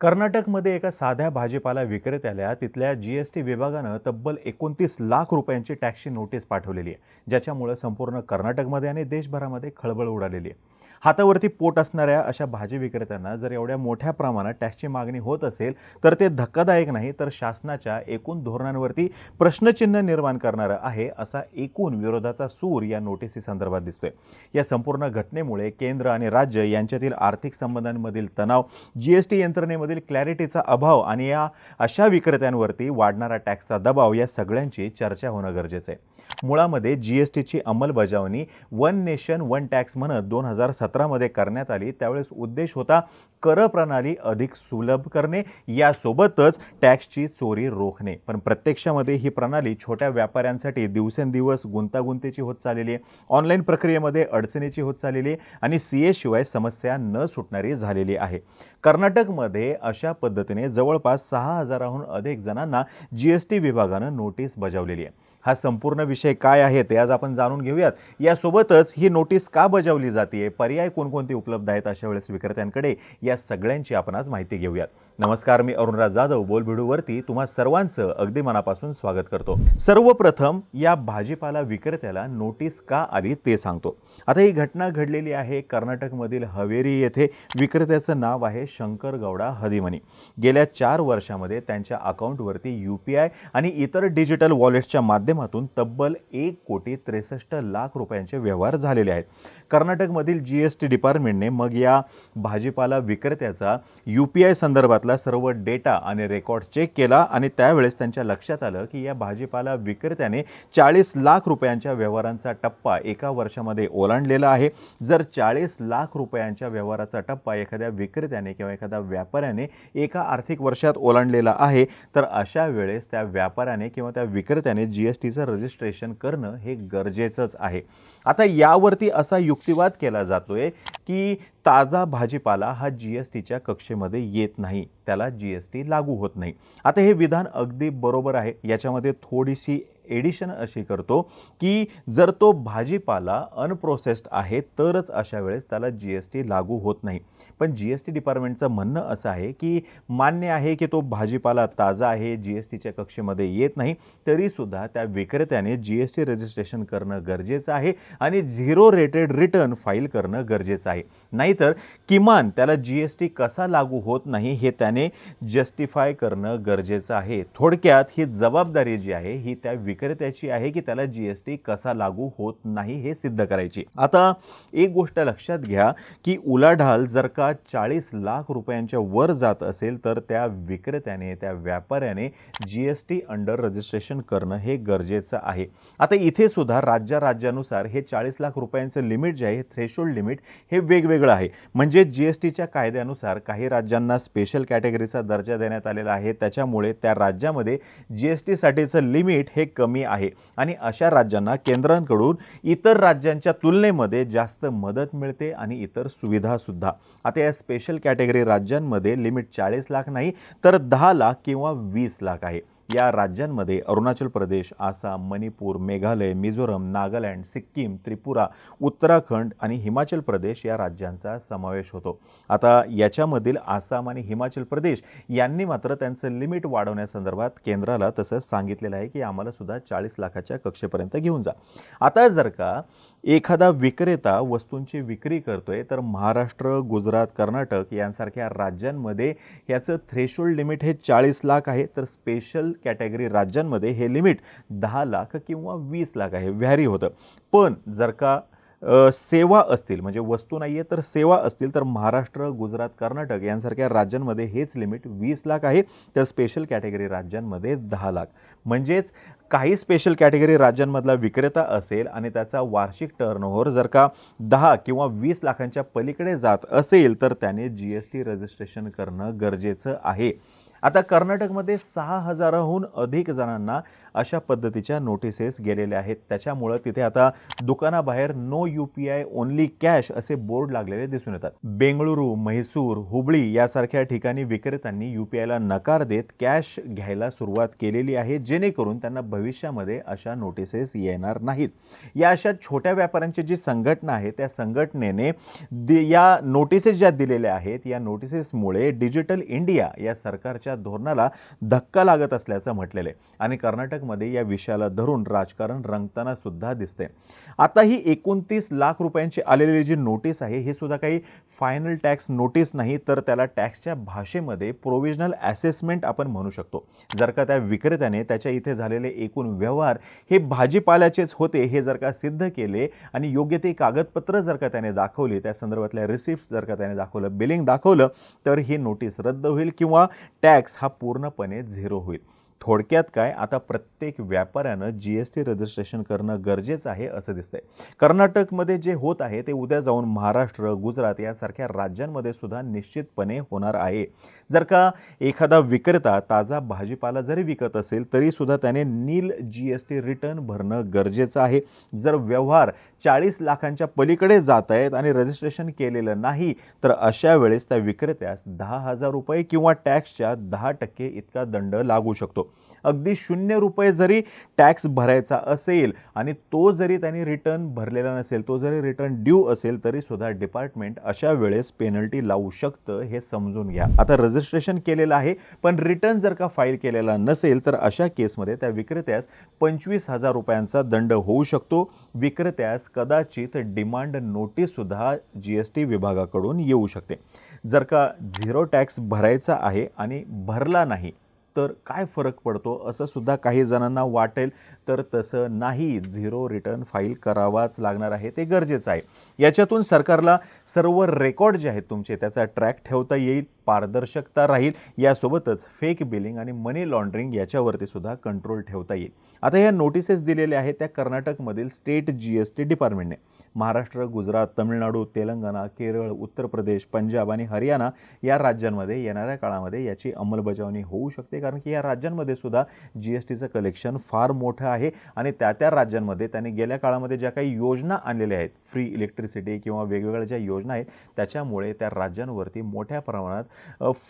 कर्नाटकमध्ये एका साध्या भाजीपाला विक्रेत्याला तिथल्या जी एस टी विभागानं तब्बल एकोणतीस लाख रुपयांची टॅक्सची नोटीस पाठवलेली आहे ज्याच्यामुळं संपूर्ण कर्नाटकमध्ये आणि देशभरामध्ये खळबळ उडालेली आहे. हातावरती पोट असणाऱ्या अशा भाजी विक्रेत्यांना जर एवढ्या मोठ्या प्रमाणात टॅक्सची मागणी होत असेल तर ते धक्कादायक नाही तर शासनाच्या एकूण धोरणांवरती प्रश्नचिन्ह निर्माण करणारं आहे असा एकूण विरोधाचा सूर या नोटिसी संदर्भात दिसतोय. या संपूर्ण घटनेमुळे केंद्र आणि राज्य यांच्यातील आर्थिक संबंधांमधील तणाव जी एस टी यंत्रणेमधील क्लॅरिटीचा अभाव आणि या अशा विक्रेत्यांवरती वाढणारा टॅक्सचा दबाव या सगळ्यांची चर्चा होणं गरजेचं आहे. मुळामध्ये जी एस टीची अंमलबजावणी वन नेशन वन टॅक्स म्हणत दोन हजार सतरामध्ये करण्यात आली. त्यावेळेस उद्देश होता कर प्रणाली अधिक सुलभ करणे यासोबतच टॅक्सची चोरी रोखणे. पण प्रत्यक्षामध्ये ही प्रणाली छोट्या व्यापाऱ्यांसाठी दिवसेंदिवस गुंतागुंतीची होत चाललेली आहे. ऑनलाईन प्रक्रियेमध्ये अडचणीची होत चाललेली आहे आणि सी ए शिवाय समस्या न सुटणारी झालेली आहे. कर्नाटकमध्ये अशा पद्धतीने जवळपास सहा हजाराहून अधिक जणांना जी एस टी विभागानं नोटीस बजावलेली आहे. हा संपूर्ण विषय काय आहे ते आज आपण जाणून घेऊयात. यासोबतच ही नोटीस का बजावली जाते पर्याय कोणकोणते उपलब्ध आहेत अशा वेळेस विक्रेत्यांकडे? या सगळ्यांची आपण आज माहिती घेऊयात. नमस्कार मी अरुणराज जाधव. बोलभिडूवरती तुम्हा सर्वांचं अगदी मनापासून स्वागत करतो. सर्वप्रथम या भाजीपाला विक्रेत्याला नोटीस का आली ते सांगतो. आता ही घटना घडलेली आहे कर्नाटकमधील हवेरी येथे. विक्रेत्याचं नाव आहे शंकर गौडा हदिमनी. गेल्या चार वर्षामध्ये त्यांच्या अकाउंटवरती यू पी आय आणि इतर डिजिटल वॉलेटच्या माध्यमातून तब्बल एक कोटी त्रेसष्ट लाख रुपयांचे व्यवहार झालेले आहेत. कर्नाटकमधील जी एस टी डिपार्टमेंटने मग या भाजीपाला विक्रेत्याचा यू पी आय संदर्भातला सर्व डेटा आणि रेकॉर्ड चेक केला आणि त्यावेळेस त्यांच्या लक्षात आलं की या भाजीपाला विक्रेत्याने चाळीस लाख रुपयांच्या व्यवहारांचा टप्पा एका वर्षामध्ये ओलांडलेला आहे. जर चाळीस लाख रुपयांच्या व्यवहाराचा टप्पा एखाद्या विक्रेत्याने किंवा एखाद्या व्यापाऱ्याने एका आर्थिक वर्षात ओलांडलेला आहे तर अशा वेळेस त्या व्यापाऱ्याने किंवा त्या विक्रेत्याने जी एस टीचं रजिस्ट्रेशन करणं हे गरजेचंच आहे. आता यावरती असा युक्तिवाद केला जातोय की ताजा भाजीपाला हा जी एस टीच्या कक्षेमध्ये येत नाही. त्याला जी एस टी लागू होत नाही. आता हे विधान अगदी बरोबर आहे. याच्यामध्ये थोडीशी एडिशन अशी करतो की जर तो भाजीपाला अनप्रोसेस्ड आहे तरच अशा वेळेस त्याला जी एस टी लागू होत नाही. पण जी एस टी डिपार्टमेंटचं म्हणणं असं आहे की मान्य आहे की तो भाजीपाला ताजा आहे जी एस टीच्या कक्षेमध्ये येत नाही तरीसुद्धा त्या विक्रेत्याने जी एस टी रजिस्ट्रेशन करणं गरजेचं आहे आणि झिरो रेटेड रिटर्न फाईल करणं गरजेचं आहे. नाहीतर किमान त्याला जी एस टी कसा लागू होत नाही हे त्याने जस्टिफाय करणं गरजेचं आहे. थोडक्यात ही जबाबदारी जी आहे ही त्या विक विक्रेत्याची आहे की त्याला जी एस टी कसा लागू होत नाही हे सिद्ध करायची. आता एक गोष्ट लक्षात घ्या की उलाढाल जर का चाळीस लाख रुपयांच्या वर जात असेल तर त्या विक्रेत्याने त्या व्यापाऱ्याने G S T under registration करणं हे गरजेचं आहे. आता इथे सुद्धा राज्या राज्यानुसार हे चाळीस लाख रुपयांचं लिमिट जे आहे थ्रेशोल्ड लिमिट हे वेगवेगळं आहे. म्हणजे जी एस टीच्या कायद्यानुसार काही राज्यांना स्पेशल कॅटेगरीचा दर्जा देण्यात आलेला आहे. त्याच्यामुळे त्या राज्यामध्ये जी एस टीसाठीचं लिमिट हे कमी कमी आहे. आणि अशा राज्यांना केंद्रांकडून इतर राज्यांच्या तुलनेमध्ये जास्त मदत मिळते आणि इतर सुविधासुद्धा आता या स्पेशल कॅटेगरी राज्यांमध्ये लिमिट चाळीस लाख नाही तर दहा लाख किंवा वीस लाख आहे. या राज्यांमध्ये अरुणाचल प्रदेश आसाम मणिपूर मेघालय मिझोरम नागालँड सिक्कीम त्रिपुरा उत्तराखंड आणि हिमाचल प्रदेश या राज्यांचा समावेश होतो. आता याच्यामधील आसाम आणि हिमाचल प्रदेश यांनी मात्र त्यांचं लिमिट वाढवण्यासंदर्भात केंद्राला तसं सांगितलेलं आहे की आम्हाला सुद्धा चाळीस लाखाच्या कक्षेपर्यंत घेऊन जा. आता जर का एखादा विक्रेता वस्तूंची विक्री करतोय तर महाराष्ट्र गुजरात कर्नाटक यांसारख्या राज्यांमध्ये याचं थ्रेशोल्ड लिमिट हे चाळीस लाख आहे तर स्पेशल कॅटेगरी राज्यांमध्ये हे लिमिट दहा लाख किंवा वीस लाख आहे व्हॅरी होतं. पण जर का सेवा असतील म्हणजे वस्तू नाही आहे तर सेवा असतील तर महाराष्ट्र गुजरात कर्नाटक यांसारख्या राज्यांमध्ये हेच लिमिट वीस लाख आहे तर स्पेशल कॅटेगरी राज्यांमध्ये दहा लाख. म्हणजेच काही स्पेशल कॅटेगरी राज्यांमधला विक्रेता असेल आणि त्याचा वार्षिक टर्नओव्हर जर का दहा किंवा वीस लाखांच्या पलीकडे जात असेल तर त्याने जी एस टी रजिस्ट्रेशन करणं गरजेचं आहे. आता कर्नाटकमध्ये सहा हजाराहून अधिक जणांना अशा पद्धतीच्या नोटिसेस गेलेल्या आहेत. त्याच्यामुळं तिथे आता दुकानाबाहेर no U P I only cash असे बोर्ड लागलेले दिसून येतात. बेंगळुरू म्हैसूर हुबळी यासारख्या ठिकाणी विक्रेत्यांनी यू पी आयला नकार देत कॅश घ्यायला सुरुवात केलेली आहे जेणेकरून त्यांना भविष्यामध्ये अशा नोटिसेस येणार नाहीत. या अशा छोट्या व्यापाऱ्यांची जी संघटना आहे त्या संघटनेने दि या नोटिसेस ज्या दिलेल्या आहेत या नोटिसेसमुळे डिजिटल इंडिया या सरकारच्या धोरणाला धक्का लागत असल्याचं म्हटलेलं आहे. आणि कर्नाटक मध्ये या विषयाला धरून राजकारण रंगताना सुद्धा दिसते आता ही एकोणतीस लाख रुपयांची आलेली जी नोटीस आहे ही सुद्धा काही फायनल टॅक्स नोटीस नाही तर त्याला टॅक्सच्या भाषेमध्ये प्रोव्हिजनल ॲसेसमेंट आपण म्हणू शकतो. जर का त्या विक्रेत्याने त्याच्या इथे झालेले एकूण व्यवहार हे भाजीपाल्याचेच होते हे जर का सिद्ध केले आणि योग्य ते कागदपत्र जर का त्याने दाखवली त्या संदर्भातल्या रिसिप्ट जर का त्याने दाखवलं बिलिंग दाखवलं तर ही नोटीस रद्द होईल किंवा टॅक्स हा पूर्णपणे झिरो होईल. थोडक्यात काय आता प्रत्येक व्यापाऱ्यानं जी एस टी रजिस्ट्रेशन करणं गरजेचं आहे असं दिसतंय. कर्नाटकमध्ये जे होत आहे ते उद्या जाऊन महाराष्ट्र गुजरात यासारख्या राज्यांमध्ये सुद्धा निश्चितपणे होणार आहे. जर का एखादा विक्रेता ताजा भाजीपाला जरी विकत असेल तरी सुद्धा त्याने nil G S T return भरणं गरजेचं आहे. जर व्यवहार चाळीस लाखांच्या पलीकडे जात आहेत आणि रजिस्ट्रेशन केलेलं नाही तर अशा वेळेस त्या विक्रेत्यास दहा हजार रुपये किंवा टॅक्सच्या दहा टक्के इतका दंड लागू शकतो. अगदी शून्य रुपये जरी टॅक्स भरायचा असेल आणि तो जरी त्यांनी रिटर्न भरलेला नसेल तो जरी रिटर्न ड्यू असेल तरी सुद्धा डिपार्टमेंट अशा वेळेस पेनल्टी लावू शकतं हे समजून घ्या. आता रजिस्ट्रेशन केलेलं आहे पण रिटर्न जर का फाईल केलेला नसेल तर अशा केसमध्ये त्या विक्रेत्यास पंचवीस हजार रुपयांचा दंड होऊ शकतो. विक्रेत्यास कदाचित डिमांड नोटीससुद्धा जी एस टी विभागाकडून येऊ शकते. जर का झिरो टॅक्स भरायचा आहे आणि भरला नाही तर काय फरक पडतो असं सुद्धा काही जणांना वाटेल. तर तसं नाही झिरो रिटर्न फाईल करावाच लागणार आहे ते गरजेचं आहे. याच्यातून सरकारला सर्व रेकॉर्ड जे आहेत तुमचे त्याचा ट्रॅक ठेवता येईल. पारदर्शकता राहील यासोबतच फेक बिलिंग आणि मनी लॉन्ड्रिंग याच्यावरती सुद्धा कंट्रोल ठेवता येईल. आता या नोटिसेस दिलेल्या आहेत त्या कर्नाटकमधील स्टेट जी एस टी डिपार्टमेंटने महाराष्ट्र गुजरात तमिळनाडू तेलंगणा केरळ उत्तर प्रदेश पंजाब आणि हरियाणा या राज्यांमध्ये येणाऱ्या काळामध्ये याची अंमलबजावणी होऊ शकते कारण की या राज्यांमध्ये सुद्धा जी एस टीचं कलेक्शन फार मोठं आहे आणि त्या त्या राज्यांमध्ये त्यांनी गेल्या काळामध्ये ज्या काही योजना आणलेल्या आहेत फ्री इलेक्ट्रिसिटी किंवा वेगवेगळ्या ज्या योजना आहेत त्याच्यामुळे त्या राज्यांवरती मोठ्या प्रमाणात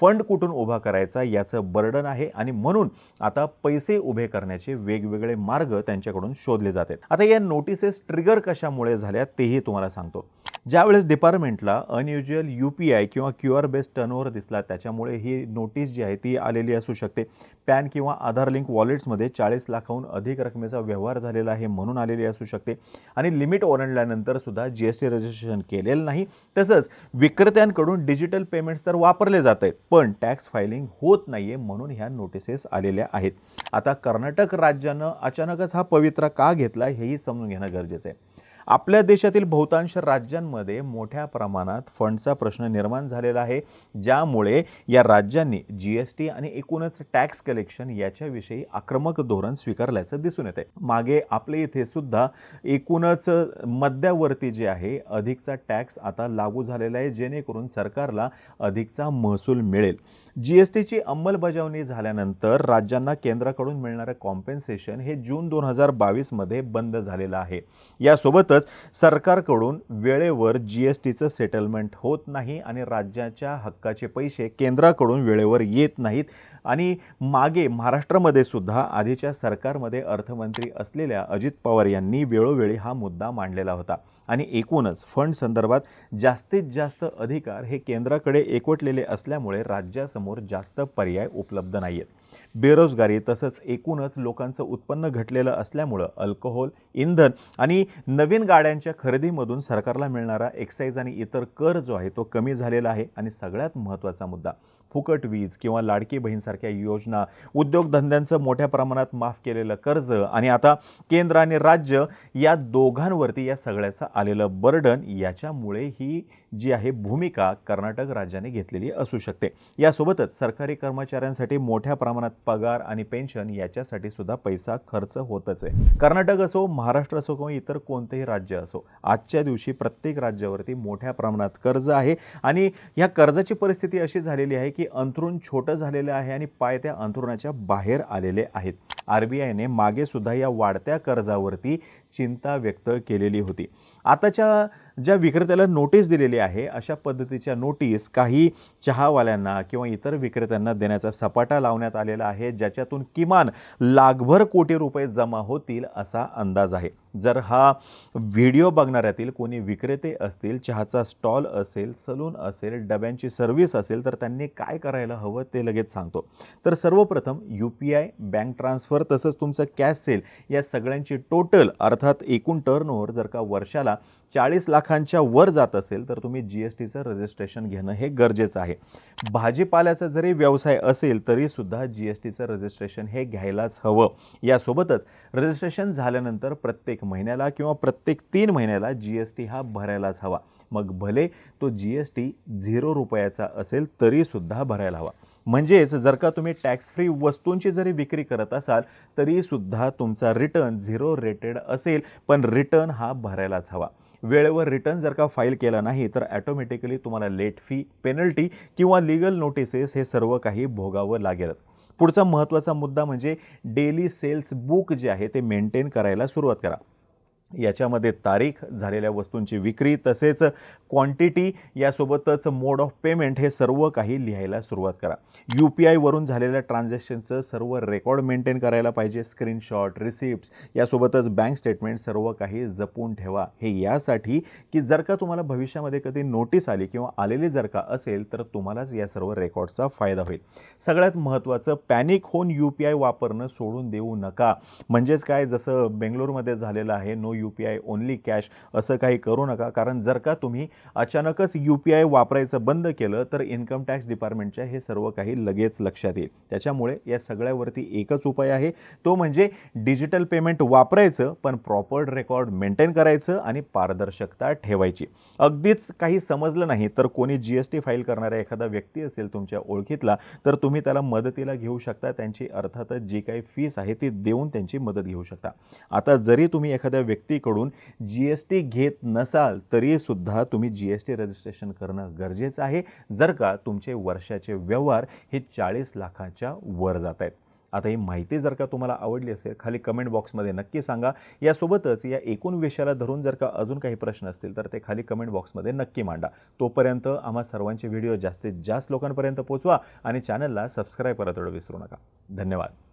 फंड कुठून उभा करायचा याचं बर्डन आहे आणि म्हणून आता पैसे उभे करण्याचे वेगवेगळे मार्ग त्यांच्याकडून शोधले जातात आता या नोटिसेस ट्रिगर कशामुळे झाल्या तेही तुम्हाला सांगतो. ज्यावेळेस डिपार्टमेंटला अनयुज्युअल यू पी आय किंवा क्यू आर बेस्ड टर्नओव्हर दिसला त्याच्यामुळे ही नोटीस जी आहे ती आलेली असू शकते. पॅन किंवा आधार लिंक वॉलेट्समध्ये चाळीस लाखाहून अधिक रकमेचा व्यवहार झालेला आहे म्हणून आलेली असू शकते. आणि लिमिट ओलांडल्यानंतर सुद्धा जी एस टी रजिस्ट्रेशन केलेलं नाही. तसंच विक्रेत्यांकडून डिजिटल पेमेंट्स तर वापरले जात आहेत पण टॅक्स फायलिंग होत नाही आहे म्हणून ह्या नोटिसेस आलेल्या आहेत. आता कर्नाटक राज्यानं अचानकच हा पवित्रा का घेतला हेही समजून घेणं गरजेचं आहे. आपल्या देशातील बहुतांश राज्यांमध्ये मोठ्या प्रमाणात फंडचा प्रश्न निर्माण झालेला आहे ज्यामुळे या राज्यांनी जी एस टी आणि एकूणच टॅक्स कलेक्शन याच्याविषयी आक्रमक धोरण स्वीकारल्याचं दिसून येते मागे आपले इथे सुद्धा एकूणच मध्यावरती जे आहे अधिकचा टॅक्स आता लागू झालेला आहे जेणेकरून सरकारला अधिकचा महसूल मिळेल. जी एस टीची अंमलबजावणी झाल्यानंतर राज्यांना केंद्राकडून मिळणारं कॉम्पेन्सेशन हे जून दोन हजार बावीसमध्ये बंद झालेलं आहे. यासोबतच सरकारकडून वेळेवर जी एस टीचं सेटलमेंट होत नाही आणि राज्याच्या हक्काचे पैसे केंद्राकडून वेळेवर येत नाहीत आणि मागे महाराष्ट्रामध्ये सुद्धा आधीच्या सरकारमध्ये अर्थमंत्री असलेल्या अजित पवार यांनी वेळोवेळी हा मुद्दा मांडलेला होता. आणि एकूणच फंड संदर्भात जास्तीत जास्त अधिकार हे केंद्राकडे एकवटलेले असल्यामुळे राज्यासमोर जास्त पर्याय उपलब्ध नाही आहेत बेरोजगारी तसंच एकूणच लोकांचं उत्पन्न घटलेलं असल्यामुळं अल्कोहोल इंधन आणि नवीन गाड्यांच्या खरेदीमधून सरकारला मिळणारा एक्साईज आणि इतर कर जो आहे तो कमी झालेला आहे आणि सगळ्यात महत्त्वाचा मुद्दा फुकट वीज किंवा लाडकी बहीणसारख्या योजना उद्योगधंद्यांचं मोठ्या प्रमाणात माफ केलेलं कर्ज आणि आता केंद्र आणि राज्य या दोघांवरती या सगळ्याचं आलेलं बर्डन याच्यामुळे ही जी आहे भूमिका कर्नाटक राज्याने घेतलेली असू शकते. यासोबतच सरकारी कर्मचाऱ्यांसाठी मोठ्या प्रमाणात पगार आणि पेन्शन याच्यासाठी सुद्धा पैसा खर्च होतच आहे. कर्नाटक असो महाराष्ट्र असो किंवा इतर कोणतेही राज्य असो आजच्या दिवशी प्रत्येक राज्यावरती मोठ्या प्रमाणात कर्ज आहे. आणि या कर्जाची परिस्थिती अशी झालेली आहे की अंथरुण छोटं झालेलं आहे आणि पाय त्या अंथरुणाच्या बाहेर आलेले आहेत. आर बी आयने मागे सुद्धा या वाढत्या कर्जावरती चिंता व्यक्त केलेली होती. आताच्या ज्या विक्रेत्याला नोटीस दिलेली आहे. अशा पद्धतीच्या नोटीस काही चहावाल्यांना किंवा इतर विक्रेत्यांना देण्याचा सपाटा लावण्यात आलेला आहे ज्याच्यातून किमान लाखभर कोटी रुपये जमा होतील असा अंदाज आहे. जर हा व्हिडिओ बघणाऱ्यातील कोणी विक्रेते असतील चहाचा स्टॉल असेल सलून असेल डब्यांची सर्व्हिस असेल तर त्यांनी काय करायला हवं ते लगेच सांगतो. तर सर्वप्रथम U P I bank transfer तसंच तुमचं कॅश सेल या सगळ्यांची टोटल अर्थात एकूण टर्नओव्हर जर का वर्षाला चाळीस लाखांच्या वर जात असेल तर तुम्ही जी एस टीचं रजिस्ट्रेशन घेणं हे गरजेचं आहे. भाजीपाल्याचा जरी व्यवसाय असेल तरीसुद्धा जी एस टीचं रजिस्ट्रेशन हे घ्यायलाच हवं. यासोबतच रजिस्ट्रेशन झाल्यानंतर प्रत्येक महिन्याला किंवा प्रत्येक तीन महिन्याला जी एस टी हा भरायलाच हवा. मग भले तो जी एस टी झिरो रुपयाचा असेल तरीसुद्धा भरायला हवा. म्हणजेच जर का तुम्ही टॅक्स फ्री वस्तूंची जरी विक्री करत असाल तरीसुद्धा तुमचा रिटर्न झिरो रेटेड असेल पण रिटर्न हा भरायलाच हवा. वेळेवर रिटर्न जर का फाईल केला नाही तर ॲटोमॅटिकली तुम्हाला लेट फी पेनल्टी किंवा लिगल नोटिसेस हे सर्व काही भोगावं लागेलच. पुढचा महत्त्वाचा मुद्दा म्हणजे डेली सेल्स बुक जे आहे ते मेंटेन करायला सुरुवात करा. याच्यामध्ये तारीख झालेल्या वस्तूंची विक्री तसेच क्वांटिटी यासोबतच मोड ऑफ पेमेंट हे सर्व काही लिहायला सुरुवात करा. यू पी आयवरून झालेल्या ट्रान्झॅक्शनचं सर्व रेकॉर्ड मेंटेन करायला पाहिजे. स्क्रीनशॉट रिसिप्ट्स यासोबतच बँक स्टेटमेंट सर्व काही जपून ठेवा. हे यासाठी की जर का तुम्हाला भविष्यामध्ये कधी नोटीस आली किंवा आलेली जर का असेल तर तुम्हालाच या सर्व रेकॉर्डचा फायदा होईल. सगळ्यात महत्त्वाचं पॅनिक होऊन यू पी आय वापरणं सोडून देऊ नका. म्हणजेच काय? जसं बेंगलोरमध्ये झालेलं आहे no U P I only cash असं काही करू नका. कारण जर का तुम्ही अचानकच यू पी आय वापरायचं बंद केलं तर इन्कम टॅक्स डिपार्टमेंटच्या हे सर्व काही लगेच लक्षात येईल. त्याच्यामुळे या सगळ्यावरती एकच उपाय आहे. तो म्हणजे डिजिटल पेमेंट वापरायचं पण प्रॉपर रेकॉर्ड मेंटेन करायचं आणि पारदर्शकता ठेवायची. अगदीच काही समजलं नाही तर कोणी जी एस टी फाईल करणारा एखादा व्यक्ती असेल तुमच्या ओळखीतला तर तुम्ही त्याला मदतीला घेऊ शकता. त्यांची अर्थातच जी काही फीस आहे ती देऊन त्यांची मदत घेऊ शकता. आता जरी तुम्ही एखाद्या व्यक्ती व्यक्तीकडून जी एस टी घेत नसाल तरीसुद्धा तुम्ही जी एस टी रजिस्ट्रेशन करणं गरजेचं आहे. जर का तुमचे वर्षाचे व्यवहार हे चाळीस लाखाच्या वर जात आहेत. आता ही माहिती जर का तुम्हाला आवडली असेल खाली कमेंट बॉक्समध्ये नक्की सांगा. यासोबतच या एकूण विषयाला धरून जर का अजून काही प्रश्न असतील तर ते खाली कमेंट बॉक्समध्ये नक्की मांडा. तोपर्यंत आम्हा सर्वांचे व्हिडिओ जास्तीत जास्त लोकांपर्यंत पोहोचवा आणि चॅनलला सबस्क्राईब करायला विसरू नका. धन्यवाद.